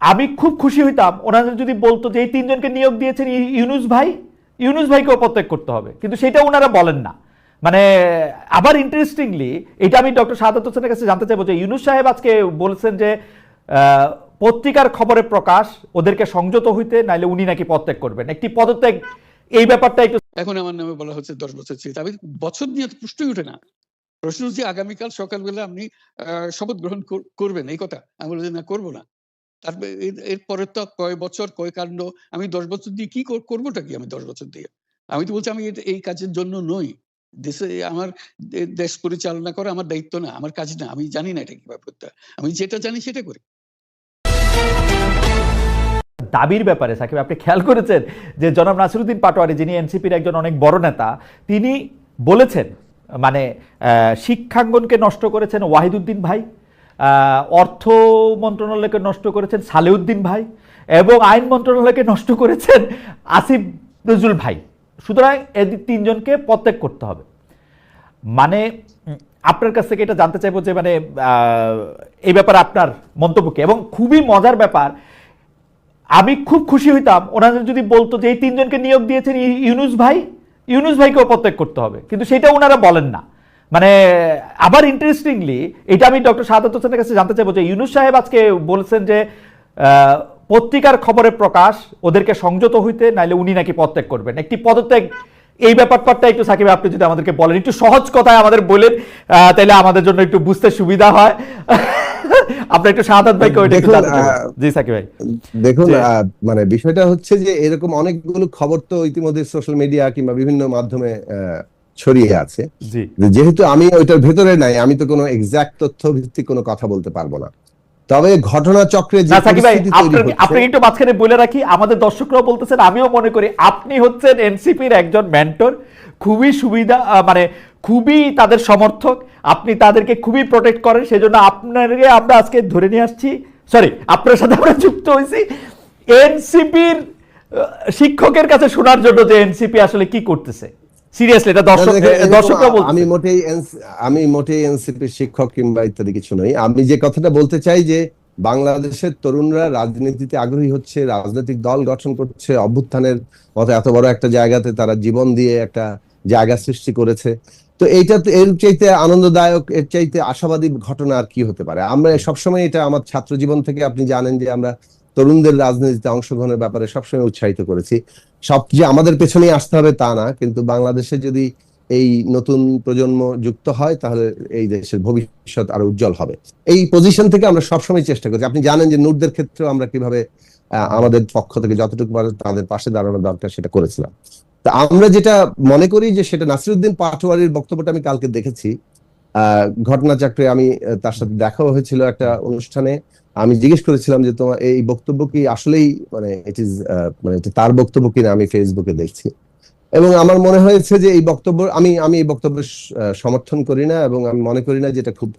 আমি খুব খুশি হইতাম ওনাদের যদি বলতো যে এই তিনজনকে নিয়োগ দিয়েছেন ইউনুস ভাই, ইউনুস ভাইকেও প্রত্যেক করতে হবে। কিন্তু সেটা ওনারা বলেন না। মানে আবার ইন্টারেস্টিংলি এটা আমি ডক্টর সাদাত হোসেনের কাছে জানতে চাইব যে ইউনুস সাহেব আজকে বলেছেন যে পত্রিকার খবরে প্রকাশ, ওদেরকে সংযত হইতে নাইলে উনি নাকি পদত্যাগ করবেন। একটি পদত্যাগ, এই ব্যাপারটা একটু এখন আমার নামে বলা হচ্ছে দশ বছর স্মৃতি আমি বছর নিয়ে তো প্রশ্নই ওঠে না। প্রশ্ন হচ্ছে আগামীকাল সকালবেলা আপনি শপথ গ্রহণ কর- করবেন, এই কথা। আমি বলছি না, করব না। তারপরে তো কয় বছর, কয় কাণ্ড, আমি দশ বছর দিয়ে কি কর- করবোটা কি আমি দশ বছর দিয়ে? আমি তো বলছি আমি এই কাজের জন্য নই। দেশে আমার দেশ পরিচালনা করা আমার দায়িত্ব না, আমার কাজ না, আমি জানি না এটা কীভাবে করতে আমি যেটা জানি সেটা করি। দাবির ব্যাপারে, সাকিব, আপনি খেয়াল করেছেন যে জনাব নাসিরুদ্দিন পাটোয়ারি, যিনি এনসিপির একজন অনেক বড় নেতা, তিনি বলেছেন মানে শিক্ষাঙ্গনকে নষ্ট করেছেন ওয়াহিদুদ্দিন ভাই। অর্থ মন্ত্রণালয়কে নষ্ট করেছেন সালেউদ্দিন ভাই এবং আইন মন্ত্রণালয়কে নষ্ট করেছেন আসিফ নজরুল ভাই। সুতরাং এদের তিনজনকে প্রত্যেক করতে হবে। মানে আপনার কাছ থেকে এটা জানতে চাইব যে মানে এই ব্যাপারে আপনার মন্তব্য কি? এবং খুবই মজার ব্যাপার, আমি খুব খুশি হইতাম ওনাদের যদি বলতো যে, এই তিনজনকে নিয়োগ দিয়েছেন ইউনুস ভাই, ইউনুস ভাইকেও প্রত্যেক করতে হবে। কিন্তু সেটা ওনারা বলেন না। মানে আবার ইন্টারেস্টিংলি এটা আমি ডক্টর সাদাত হোসেনের কাছে জানতে চাইব যে ইউনুস সাহেব আজকে বলেছেন যে পত্রিকার খবরে প্রকাশ ওদেরকে সংযত হইতে নাইলে উনি নাকি পদত্যাগ করবেন। একটি পদত্যাগ এই ব্যাপারটা একটু সাকিব আপনি যদি আমাদেরকে বলেন একটু সহজ কথায় আমাদের বলেন তাহলে আমাদের জন্য একটু বুঝতে সুবিধা হয়। আপনার একটু শাহাদাত ভাইকে ওইটা একটু জি সাকিব ভাই। দেখুন মানে বিষয়টা হচ্ছে যে এরকম অনেকগুলো খবর তো ইতিমধ্যে সোশ্যাল মিডিয়া কিংবা বিভিন্ন মাধ্যমে আহ, ছড়িয়ে আছে। যেহেতু আমি ওইটার ভেতরে নাই আমি তো কোনো এক্সাক্ট তথ্য ভিত্তিক কোনো কথা বলতে পারব না। তবে ঘটনা চক্রে যে না সাকিব ভাই পরিস্থিতি তৈরি আপনার হচ্ছে- আপনাকে একটু মাঝখানে বলে রাখি আমাদের দর্শকরাও বলতেছেন আমিও মনে করি আপনি হচ্ছেন এনসিপির একজন মেন্টর খুবই সুবিধা মানে খুবই তাদের সমর্থক আপনি তাদেরকে খুবই প্রোটেক্ট করেন সেজন্য আপনাকে আমরা আজকে ধরে নিয়ে আসছি সরি আপনার সাথে আমরা যুক্ত হয়েছি এনসিপির শিক্ষকের কাছে শোনার জন্য যে এনসিপি আসলে কি করতেছে। সিরিয়াসলি এটা দর্শক দর্শকরা বলছে আমি মোটেই আমি মোটেই এনসিপির শিক্ষক কিংবা ইত্যাদি কিছু নই। আমি যে কথাটা বলতে চাই যে বাংলাদেশের তরুণরা রাজনীতিতে আগ্রহী হচ্ছে রাজনৈতিক দল গঠন করছে অভ্যুত্থানের মতো এত বড় একটা জায়গাতে তারা জীবন দিয়ে একটা জায়গা সৃষ্টি করেছে। তো এইটা এর চাইতে আনন্দদায়ক এর চাইতে আশাবাদী ঘটনা আর কি হতে পারে? আমরা সবসময় এটা আমার ছাত্র জীবন থেকে আপনি জানেন যে আমরা তরুণদের রাজনীতিতে অংশগ্রহণের ব্যাপারে সবসময় উৎসাহিত করেছি। সব যে আমাদের পেছনেই আসতে হবে তা না, কিন্তু বাংলাদেশে যদি এই নতুন প্রজন্ম যুক্ত হয়, তাহলে এই দেশের ভবিষ্যৎ আরও উজ্জ্বল হবে। এই পজিশন থেকে আমরা সবসময় চেষ্টা করছি। আপনি জানেন যে নূরদের ক্ষেত্রেও আমরা কীভাবে আমাদের পক্ষ থেকে যতটুকু তাদের পাশে দাঁড়ানো দরকার সেটা করেছিলাম। তা আমরা যেটা মনে করি যে সেটা নাসিরুদ্দিন পাটোয়ারির বক্তব্যটা আমি কালকে দেখেছি। আহ, ঘটনাচক্রে আমি তার সাথে দেখাও হয়েছিল একটা অনুষ্ঠানে। আমি জিজ্ঞেস করেছিলাম যে তোমার এই বক্তব্য কি আসলেই মানে ইট ইজ মানে তার বক্তব্য কিনা আমি ফেসবুকে দেখছি। এবং আমার মনে হয়েছে যে এই বক্তব্য, আমি আমি এই বক্তব্য সমর্থন করি না এবং আমি মনে করি না যে এটা খুব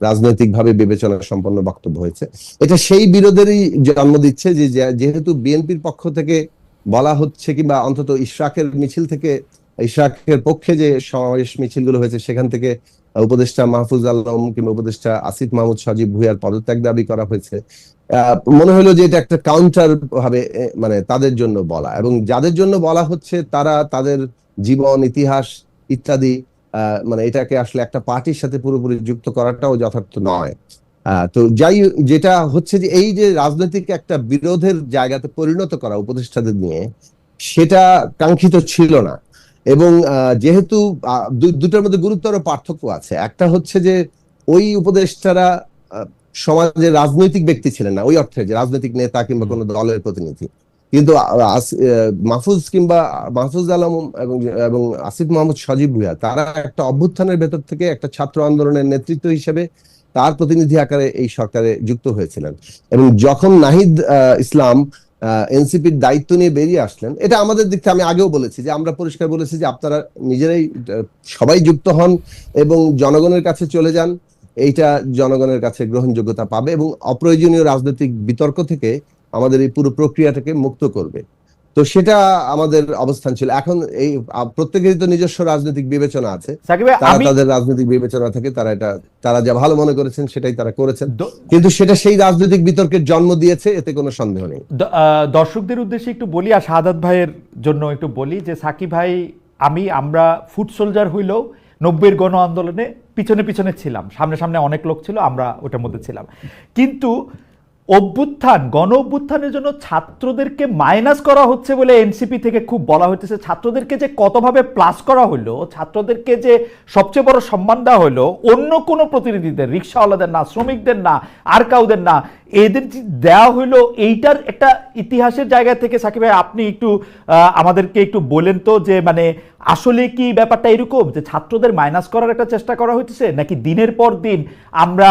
রাজনৈতিকভাবে বিবেচনা সম্পন্ন বক্তব্য হয়েছে। এটা সেই বিরোধেরই জন্ম দিচ্ছে যে, যেহেতু বিএনপির পক্ষ থেকে বলা হচ্ছে কিংবা অন্তত ইশরাকের মিছিল থেকে, ইশরাকের পক্ষে যে সমাবেশ মিছিলগুলো হয়েছে, সেখান থেকে উপদেষ্টা মাহফুজ আলম কিংবা উপদেষ্টা আসিফ মাহমুদ সজীব ভুইয়ার পদত্যাগ দাবি করা হয়েছে। মনে হলো যে এটা একটা কাউন্টার ভাবে মানে তাদের জন্য বলা এবং যাদের জন্য বলা হচ্ছে তারা তাদের জীবন, ইতিহাস ইত্যাদি মানে এটাকে আসলে একটা পার্টির সাথে পুরোপুরি যুক্ত করাটাও যথার্থ নয়। তো যাই যেটা হচ্ছে যে এই যে রাজনৈতিক একটা বিরোধের জায়গাতে পরিণত করা উপদেষ্টাদের নিয়ে, সেটা কাঙ্ক্ষিত ছিল না। এবং যেহেতু দুটোর মধ্যে গুরুতর পার্থক্য আছে। একটা হচ্ছে যে, ওই উপদেষ্টারা সমাজের রাজনৈতিক ব্যক্তি ছিলেন না, ওই অর্থে যে রাজনৈতিক নেতা কিংবা কোনো দলের প্রতিনিধি। কিন্তু মাহফুজ কিংবা মাহফুজ আলম এবং এবং আসিফ মাহমুদ সজীব ভুইয়া তারা একটা অভ্যুত্থানের ভেতর থেকে একটা ছাত্র আন্দোলনের নেতৃত্ব হিসেবে তার প্রতিনিধি আকারে এই সরকারে যুক্ত হয়েছিলেন। এবং যখন নাহিদ ইসলাম এনসিপির দায়িত্ব নিয়ে বেরিয়ে আসলেন। এটা আমাদের দিক থেকে আমি আগেও বলেছি যে, আমরা পরিষ্কার বলেছি যে, আপনারা নিজেরাই সবাই যুক্ত হন এবং জনগণের কাছে চলে যান। এইটা জনগণের কাছে গ্রহণযোগ্যতা পাবে এবং অপ্রয়োজনীয় রাজনৈতিক বিতর্ক থেকে আমাদের এই পুরো প্রক্রিয়াটাকে মুক্ত করবে। তো সেটা আমাদের অবস্থান ছিল। এখন এই প্রত্যেকেরই তো নিজস্ব রাজনৈতিক বিবেচনা আছে। তারা তাদের রাজনৈতিক বিবেচনা থেকে তারা এটা তারা যা ভালো মনে করেছেন সেটাই তারা করেছেন। কিন্তু সেটা সেই রাজনৈতিক বিতর্কের জন্ম দিয়েছে এতে কোনো সন্দেহ নেই। দর্শকদের উদ্দেশ্যে একটু বলি আর শাহাদাত ভাইয়ের জন্য একটু বলি যে সাকিব ভাই আমি আমরা ফুড সোলজার হইলেও নব্বইয়ের গণ আন্দোলনে পিছনে পিছনে ছিলাম। সামনে সামনে অনেক লোক ছিল আমরা ওটার মধ্যে ছিলাম। কিন্তু অভ্যুত্থান গণ অভ্যুত্থানের জন্য ছাত্রদেরকে মাইনাস করা হচ্ছে বলে এনসিপি থেকে খুব বলা হইতেছে। ছাত্রদেরকে যে কতভাবে প্লাস করা হলো ছাত্রদেরকে যে সবচেয়ে বড় সম্মান দেওয়া হলো অন্য কোনো প্রতিনিধিদের, রিক্সাওয়ালাদের না, শ্রমিকদের না, আর কাউদের না, এদের যে দেওয়া হইল, এইটার একটা ইতিহাসের জায়গা থেকে সাকিব ভাই, আপনি একটু আমাদেরকে একটু বলেন তো যে মানে আসলে কি ব্যাপারটা এরকম যে ছাত্রদের মাইনাস করার একটা চেষ্টা করা হইতেছে, নাকি দিনের পর দিন আমরা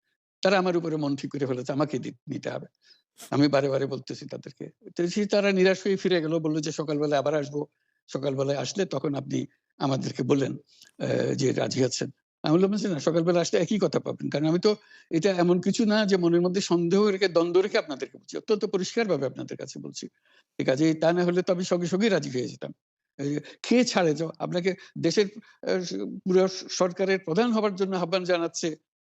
তারা আমার উপরে মন ঠিক করে ফেলেছে, আমাকে নিতে হবে। আমি বারে বারে বলতেছি তাদেরকে। তারা নিরাশ হয়ে ফিরে গেল, বলল যে সকালবেলা আবার আসব। সকালবেলায় আসলে তখন আপনি আমাদেরকে বললেন যে রাজি আছেন। আমি বললাম যে না, সকালবেলা আসলে একই কথা পাবেন। কারণ আমি তো এটা এমন কিছু না যে মনের মধ্যে সন্দেহ রেখে, দ্বন্দ্ব রেখে আপনাদেরকে বলছি। অত্যন্ত পরিষ্কার ভাবে আপনাদের কাছে বলছি। ঠিক আছে তা না হলে তো আমি সঙ্গে সঙ্গেই রাজি হয়ে যেতাম। খেয়ে ছাড়ে যাও? আপনাকে দেশের পুরো সরকারের প্রধান হবার জন্য আহ্বান জানাচ্ছে।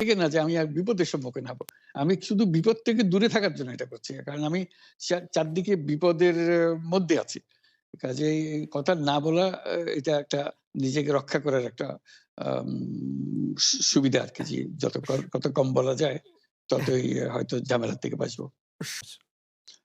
ঠিক না যে আমি আর বিপদের সম্মুখীন হব। আমি শুধু বিপদ থেকে দূরে থাকার জন্য এটা করছি, কারণ আমি চারদিকে বিপদের মধ্যে আছি। কাজে কথা না বলা এটা একটা নিজেকে রক্ষা করার একটা সুবিধা আর কি যত কত কম বলা যায়, ততই হয়তো ঝামেলার থেকে বাঁচবো।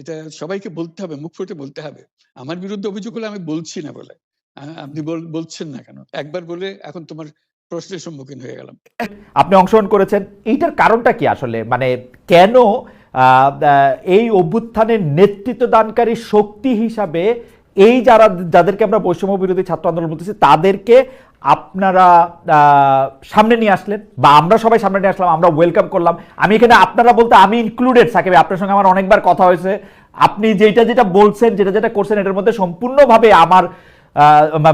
এটা সবাইকে বলতে হবে, মুখ ফুটে বলতে হবে। আমার বিরুদ্ধে অভিযোগ হলে আমি বলছি না বলে। আপনি বলছেন না কেন? একবার বলে এখন তোমার প্রশ্নের সম্মুখীন হয়ে গেলাম। আপনি অংশগ্রহণ করেছেন, এইটার কারণটা কি আসলে? মানে কেন এই অভ্যুত্থানের নেতৃত্ব দানকারী শক্তি হিসাবে এই যারা, যাদেরকে আমরা বৈষম্য বিরোধী ছাত্র আন্দোলন বলতেছি, তাদেরকে আপনারা সামনে নিয়ে আসলেন বা আমরা সবাই সামনে নিয়ে আসলাম, আমরা ওয়েলকাম করলাম। আমি এখানে আপনারা বলতে আমি ইনক্লুডেড সাকিব, আপনার সঙ্গে আমার অনেকবার কথা হয়েছে। আপনি যেটা যেটা বলছেন, যেটা যেটা করছেন, এটার মধ্যে সম্পূর্ণভাবে আমার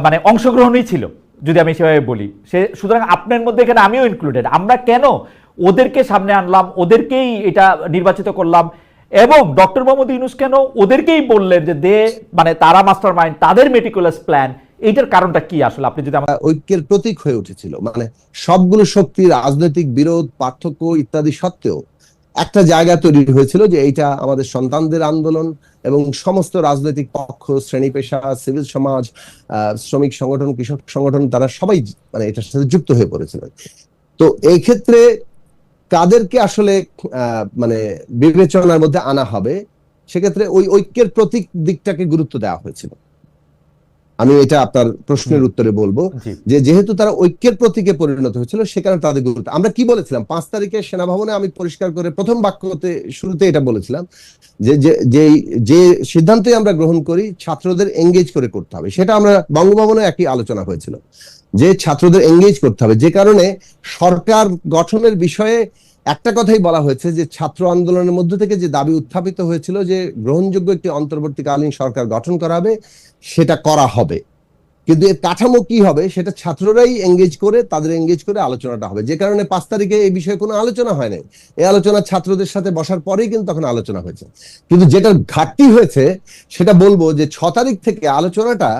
মানে অংশগ্রহণই ছিল, যদি আমি সেভাবে বলি। সে, সুতরাং আপনার মধ্যে এখানে আমিও ইনক্লুডেড আমরা কেন ওদেরকে সামনে আনলাম, ওদেরকেই এটা নির্বাচিত করলাম এবং ডক্টর মোহাম্মদ ইউনুস কেন ওদেরকেই বললেন যে দে মানে তারা মাস্টার মাইন্ড তাদের মেটিকুলাস প্ল্যান এইটার কারণটা কি আসলে? আপনি যদি আমার ঐক্যের প্রতীক হয়ে উঠেছিল। মানে সবগুলো শক্তি রাজনৈতিক বিরোধ, পার্থক্য ইত্যাদি সত্ত্বেও একটা জায়গা তৈরি হয়েছিল যে এইটা আমাদের সন্তানদের আন্দোলন এবং সমস্ত রাজনৈতিক পক্ষ, শ্রেণি পেশা, সিভিল সমাজ শ্রমিক সংগঠন, কৃষক সংগঠন, তারা সবাই মানে এটার সাথে যুক্ত হয়ে পড়েছিলেন তো এই ক্ষেত্রে কাদেরকে আসলে মানে বিবেচনার মধ্যে আনা হবে? সেক্ষেত্রে ওই ঐক্যের প্রতীক দিকটাকে গুরুত্ব দেওয়া হয়েছিল। আমি এটা আপনার প্রশ্নের উত্তরে বলব যে যেহেতু তারা ঐক্যের প্রতীকে পরিণত হয়েছিল সে কারণে তাদের গুরুত্ব। আমরা কি বলেছিলাম? পাঁচ তারিখে সেনা ভবনে আমি পরিষ্কার করে প্রথম বাক্যতে শুরুতে এটা বলেছিলাম যে যে যে- যে সিদ্ধান্তই আমরা গ্রহণ করি ছাত্রদের এঙ্গেজ করে করতে হবে। সেটা আমরা বঙ্গভবনে একই আলোচনা হয়েছিল। যে ছাত্রদের এঙ্গেজ করতে হবে। যে কারণে সরকার গঠনের বিষয়ে একটা কথাই বলা হয়েছে যে ছাত্র আন্দোলনের মধ্য থেকে যে দাবি উত্থাপিত হয়েছিল যে গ্রহণযোগ্য একটি অন্তর্বর্তীকালীন সরকার গঠন করা হবে, সেটা করা হবে। কিন্তু এর কাঠামো কি হবে, সেটা ছাত্ররাই এঙ্গেজ করে, তাদের এঙ্গেজ করে আলোচনাটা হবে। যে কারণে পাঁচ তারিখে এই বিষয়ে কোনো আলোচনা হয় নাই। এই আলোচনা ছাত্রদের সাথে বসার পরেই কিন্তু তখন আলোচনা হয়েছে। কিন্তু যেটার ঘাটতি হয়েছে, সেটা বলব যে ছ তারিখ থেকে আলোচনাটা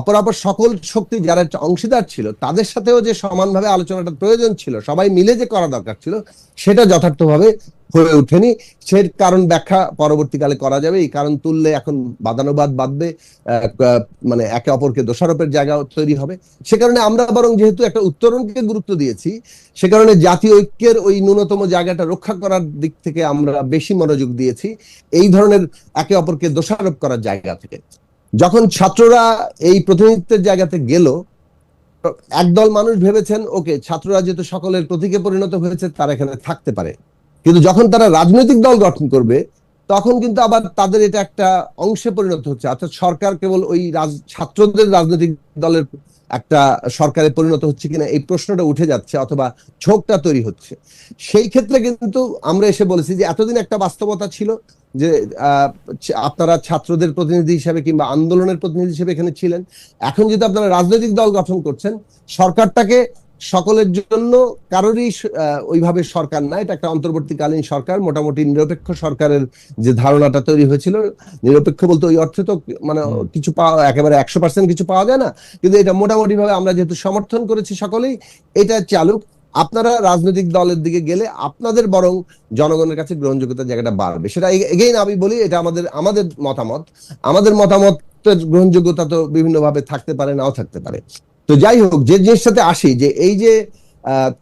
অপরাপর সকল শক্তি যারা অংশীদার ছিল, তাদের সাথেও যে সমানভাবে আলোচনাটা প্রয়োজন ছিল, সবাই মিলে যে করা দরকার ছিল, সেটা যথার্থভাবে হয়ে ওঠেনি। সে কারণ ব্যাখ্যা পরবর্তীকালে করা যাবে। এই কারণ তুললে এখন বাদানুবাদ বাঁধবে মানে একে অপরকে দোষারোপের জায়গা তৈরি হবে। সে কারণে আমরা বরং যেহেতু একটা উত্তরণকে গুরুত্ব দিয়েছি, সে কারণে জাতীয় ঐক্যের ওই ন্যূনতম জায়গাটা রক্ষা করার দিক থেকে আমরা বেশি মনোযোগ দিয়েছি, এই ধরনের একে অপরকে দোষারোপ করার জায়গা থেকে। যখন ছাত্ররা এই প্রতিনিধিত্বের জায়গাতে গেল, একদল মানুষ ভেবেছেন, ওকে, ছাত্ররা যেহেতু সকলের প্রতীকে পরিণত হয়েছে, তারা এখানে থাকতে পারে। কিন্তু যখন তারা রাজনৈতিক দল গঠন করবে, তখন কিন্তু আবার তাদের এটা একটা অংশে পরিণত হচ্ছে। অর্থাৎ সরকার কেবল ওই ছাত্রদের রাজনৈতিক দলের একটা সরকারে পরিণত হচ্ছে কিনা, এই প্রশ্নটা উঠে যাচ্ছে অথবা ঝোঁকটা তৈরি হচ্ছে। সেই ক্ষেত্রে কিন্তু আমরা এসে বলেছি যে, এতদিন একটা বাস্তবতা ছিল যে আপনারা ছাত্রদের প্রতিনিধি হিসেবে কিংবা আন্দোলনের প্রতিনিধি হিসেবে এখানে ছিলেন। এখন যেহেতু আপনারা রাজনৈতিক দল গঠন করছেন সরকারটাকে সকলের জন্য কারোরই ওইভাবে সরকার না এটা একটা অন্তর্বর্তীকালীন সরকার মোটামুটি নিরপেক্ষ সরকারের যে ধারণাটা তৈরি হয়েছিল নিরপেক্ষ বলতে ওই অর্থে তো মানে কিছু পাওয়া একেবারে একশো পার্সেন্ট কিছু পাওয়া যায় না কিন্তু এটা মোটামুটি ভাবে আমরা যেহেতু সমর্থন করেছি সকলেই এটা চালুক। আপনারা রাজনৈতিক দলের দিকে গেলে আপনাদের বরং জনগণের কাছে গ্রহণযোগ্যতার জায়গাটা বাড়বে। সেটা এগেইন আমি বলি, এটা আমাদের আমাদের মতামত। আমাদের মতামতের গ্রহণযোগ্যতা তো বিভিন্ন ভাবে থাকতে পারে, নাও থাকতে পারে। তো যাই হোক, যে জিনিসটাতে আসি, যে এই যে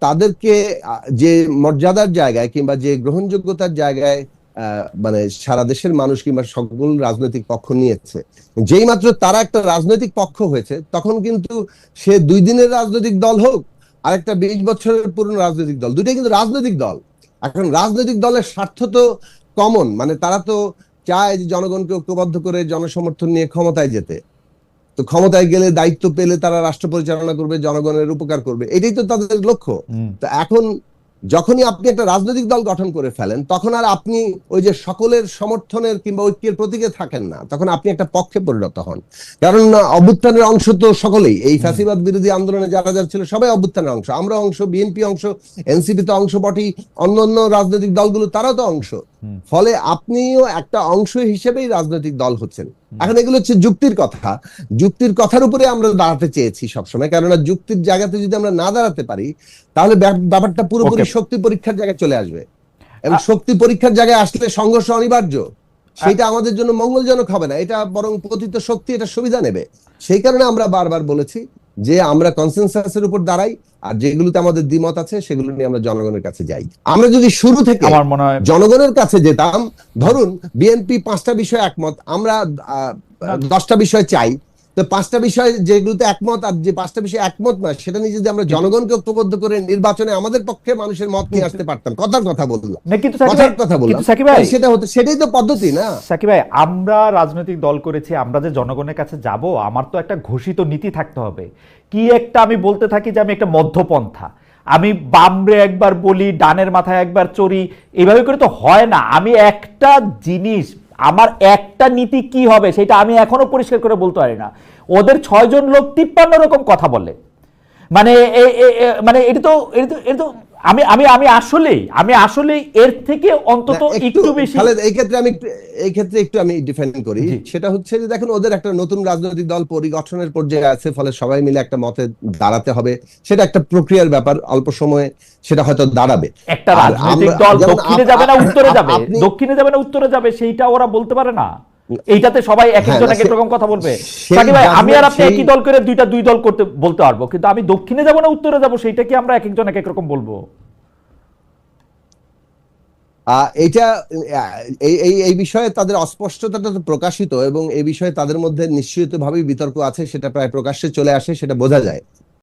তাদেরকে যে মর্যাদার জায়গায় কিংবা যে গ্রহণযোগ্যতার জায়গায় মানে সারা দেশের মানুষ কিংবা সকল রাজনৈতিক পক্ষ নিয়েছে যেই মাত্র তারা একটা রাজনৈতিক পক্ষ হয়েছে, তখন কিন্তু সে দুই দিনের রাজনৈতিক দল হোক আর একটা বিশ বছরের পুরনো রাজনৈতিক দল। দুইটাই কিন্তু রাজনৈতিক দল। এখন রাজনৈতিক দলের স্বার্থ তো কমন মানে তারা তো চায় যে জনগণকে ঐক্যবদ্ধ করে জনসমর্থন নিয়ে ক্ষমতায় যেতে। তো ক্ষমতায় গেলে দায়িত্ব পেলে তারা রাষ্ট্র পরিচালনা করবে জনগণের উপকার করবে। এটাই তো তাদের লক্ষ্য। তো এখন যখনই আপনি একটা রাজনৈতিক দল গঠন করে ফেলেন তখন আর আপনি ওই যে সকলের সমর্থনের কিংবা ঐক্যের প্রতীকে থাকেন না। তখন আপনি একটা পক্ষে পরিণত হন। কারণ অভ্যুত্থানের অংশ তো সকলেই। এই ফ্যাসিবাদ বিরোধী আন্দোলনে যারা যারা ছিল সবাই অভ্যুত্থানের অংশ। আমরা অংশ বিএনপি অংশ এনসিপি তো অংশ বটেই। অন্য অন্য রাজনৈতিক দলগুলো তারাও তো অংশ। ফলে আপনিও একটা অংশ হিসেবেই রাজনৈতিক দল হচ্ছেন। এখন এগুলো হচ্ছে যুক্তির কথা। যুক্তির কথার উপরে আমরা দাঁড়াতে চেয়েছি সবসময় কেননা যুক্তির জায়গাতে যদি আমরা না দাঁড়াতে পারি তাহলে ব্যাপারটা পুরোপুরি শক্তি পরীক্ষার জায়গায় চলে আসবে। এবং শক্তি পরীক্ষার জায়গায় আসলে সংঘর্ষ অনিবার্য। সেটা আমাদের জন্য মঙ্গলজনক হবে না। এটা বরং পতিত শক্তি এটা সুবিধা নেবে। সেই কারণে আমরা বারবার বলেছি যে আমরা কনসেনসাসের উপর দাঁড়াই। আর যেগুলোতে আমাদের দ্বিমত আছে সেগুলো নিয়ে আমরা জনগণের কাছে যাই। আমরা যদি শুরু থেকে আমার মনে হয় জনগণের কাছে যেতাম ধরুন বিএনপি পাঁচটা বিষয়ে একমত আমরা আহ, দশটা বিষয় চাই। তো পাঁচটা বিষয় যেগুলোতে একমত আর যে পাঁচটা বিষয় একমত না সেটা নিয়ে যদি আমরা জনগণকে ঐক্যবদ্ধ করে নির্বাচনে আমাদের পক্ষে মানুষের মত নিয়ে আসতে পারতাম কথার কথা বললাম। কথার কথা বললাম। সেটা হতো সেটাই তো পদ্ধতি না। সাকিব ভাই আমরা রাজনৈতিক দল করেছি আমরা যে জনগণের কাছে যাব আমার তো একটা ঘোষিত নীতি থাকতে হবে। কি একটা আমি বলতে থাকি যে আমি একটা মধ্যপন্থা। আমি বামরে একবার বলি ডানের মাথায় একবার চড়ি এইভাবে করে তো হয় না। আমি একটা জিনিস আমার একটা নীতি কি হবে সেটা আমি এখনও পরিষ্কার করে বলতে পারি না। ওদের ছয়জন লোক তিপ্পান্ন রকম কথা বলে। মানে মানে এটা তো এটা তো এটা তো আমি আমি আমি আসলেই আমি আসলেই এর থেকে অন্তত একটু বেশি এই ক্ষেত্রে আমি এই ক্ষেত্রে একটু আমি ডিফেন্ড করি। সেটা হচ্ছে যে দেখুন ওদের একটা নতুন রাজনৈতিক দল পরিগঠনের পর্যায়ে আছে ফলে সবাই মিলে একটা মতে দাঁড়াতে হবে। সেটা একটা প্রক্রিয়ার ব্যাপার অল্প সময়ে সেটা হয়তো দাঁড়াবে। একটা রাজনৈতিক দল দক্ষিণে যাবে না উত্তরে যাবে। দক্ষিণে যাবে না উত্তরে যাবে সেইটা ওরা বলতে পারে না। এইটাতে সবাই এক হ্যাঁ, একজন এক রকম কথা বলবে। সাকিব ভাই আমি আর আপনি একই দল করে দুইটা দুই দল করতে বলতে পারব কিন্তু আমি দক্ষিণে যাব না উত্তরে যাব সেইটা কি আমরা এক একজন এক এক রকম বলব। এইটা এই এই এই বিষয়ে তাদের অস্পষ্টতাটা তো প্রকাশিত এবং এই বিষয়ে তাদের মধ্যে নিশ্চিতভাবেই বিতর্ক আছে সেটা প্রায় প্রকাশ্যে চলে আসে সেটা বোঝা যায়।